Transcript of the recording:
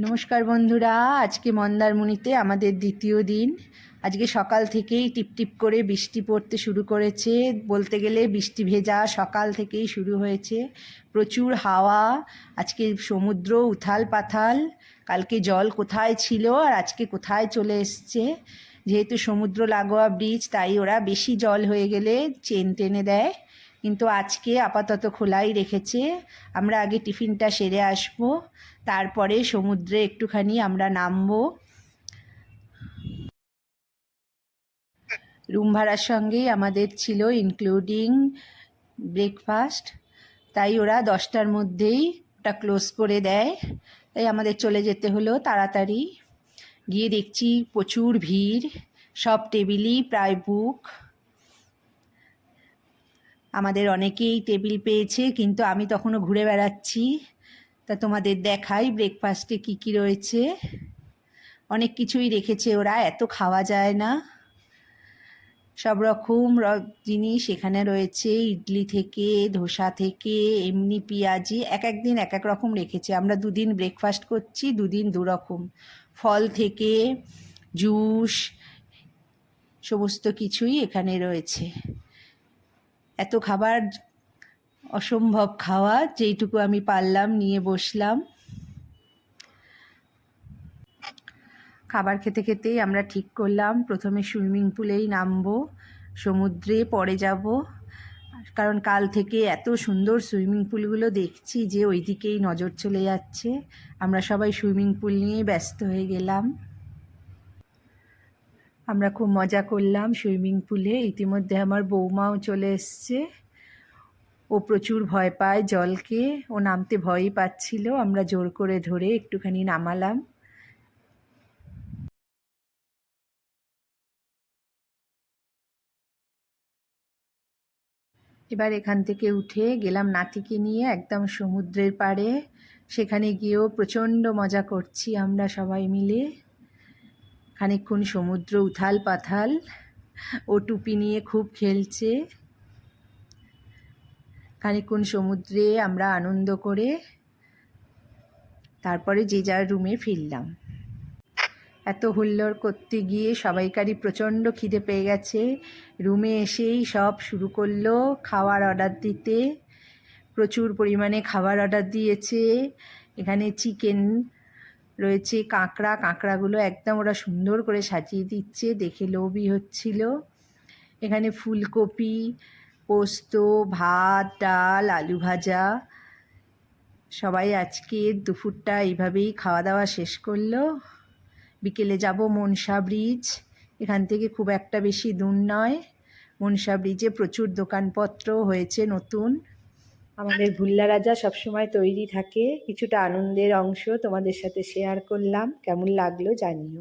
নমস্কার বন্ধুরা, আজকে মন্দারমণিতে আমাদের দ্বিতীয় দিন। আজকে সকাল থেকেই টিপটিপ করে বৃষ্টি পড়তে শুরু করেছে। বলতে গেলে বৃষ্টি ভেজা সকাল থেকেই শুরু হয়েছে। প্রচুর হাওয়া, আজকে সমুদ্র উথাল পাথাল, কালকে জল কোথায় ছিল আর আজকে কোথায় চলে এসছে। যেহেতু সমুদ্র লাগোয়া ব্রিজ, তাই ওরা বেশি জল হয়ে গেলে চেন টেনে দেয়। কিন্তু আজকে আপাতত খোলাই রেখেছে। আমরা আগে টিফিনটা সেরে আসব, তারপরে সমুদ্রে একটুখানি আমরা নামবো। রুম ভাড়ার সঙ্গেই আমাদের ছিল ইনক্লুডিং ব্রেকফাস্ট তাই ওরা দশটার মধ্যেই ওটা ক্লোজ করে দেয়। তাই আমাদের চলে যেতে হলো তাড়াতাড়ি। গিয়ে দেখছি প্রচুর ভিড়, সব টেবিলই প্রায় বুক আমাদের অনেকেই টেবিল পেয়েছে, কিন্তু আমি তখনও ঘুরে বেড়াচ্ছি। তা তোমাদের দেখাই ব্রেকফাস্টে কী কী রয়েছে। অনেক কিছুই রেখেছে ওরা, এত খাওয়া যায় না। সব রকম জিনিস এখানে রয়েছে, ইডলি থেকে, ধোসা থেকে, এমনি পেঁয়াজি, এক এক দিন এক এক রকম রেখেছে। আমরা দুদিন ব্রেকফাস্ট করছি, দুদিন দু রকম। ফল থেকে, জুস, সমস্ত কিছুই এখানে রয়েছে। এত খাবার অসম্ভব খাওয়া যেইটুকু আমি পারলাম, নিয়ে বসলাম। খাবার খেতে খেতেই আমরা ঠিক করলাম। প্রথমে সুইমিং পুলেই নামবো, সমুদ্রে পরে যাব। কারণ কাল থেকে এত সুন্দর সুইমিং পুলগুলো দেখছি যে ওই দিকেই নজর চলে যাচ্ছে। আমরা সবাই সুইমিং পুল নিয়েই ব্যস্ত হয়ে গেলাম। আমরা খুব মজা করলাম সুইমিং পুলে। ইতিমধ্যে আমার বৌমাও চলে এসছে। ও প্রচুর ভয় পায় জলকে। ও নামতে ভয়ই পাচ্ছিল। আমরা জোর করে ধরে একটুখানি নামালাম। এবার এখান থেকে উঠে গেলাম নাতিকে নিয়ে একদম সমুদ্রের পাড়ে। সেখানে গিয়েও প্রচণ্ড মজা করছি আমরা সবাই মিলে। খানিকক্ষণ সমুদ্র উথাল পাথাল, ও টুপি নিয়ে খুব খেলছে। খানিকক্ষণ সমুদ্রে আমরা আনন্দ করে তারপরে যে যার রুমে ফিরলাম। এত হুল্লোড় করতে গিয়ে সবাইকারই প্রচণ্ড খিদে পেয়ে গেছে। রুমে এসেই সব শুরু করল খাওয়ার অর্ডার দিতে। প্রচুর পরিমাণে খাবার অর্ডার দিয়েছে। এখানে চিকেন রয়েছে কাঁকড়া, কাঁকড়াগুলো একদম ওরা সুন্দর করে সাজিয়ে দিচ্ছে, দেখে লোভই হচ্ছিল। এখানে ফুলকপি, পোস্ত, ভাত, ডাল, আলু ভাজা। সবাই আজকে দুপুরটা এইভাবেই খাওয়া দাওয়া শেষ করল। বিকেলে যাব মনসা ব্রিজ। এখান থেকে খুব একটা বেশি দূর নয়। মনসা ব্রিজে প্রচুর দোকানপত্র হয়েছে নতুন। আমাদের ভুল্লা রাজা সবসময় তৈরি থাকে। কিছুটা আনন্দের অংশ তোমাদের সাথে শেয়ার করলাম। কেমন লাগল জানিও।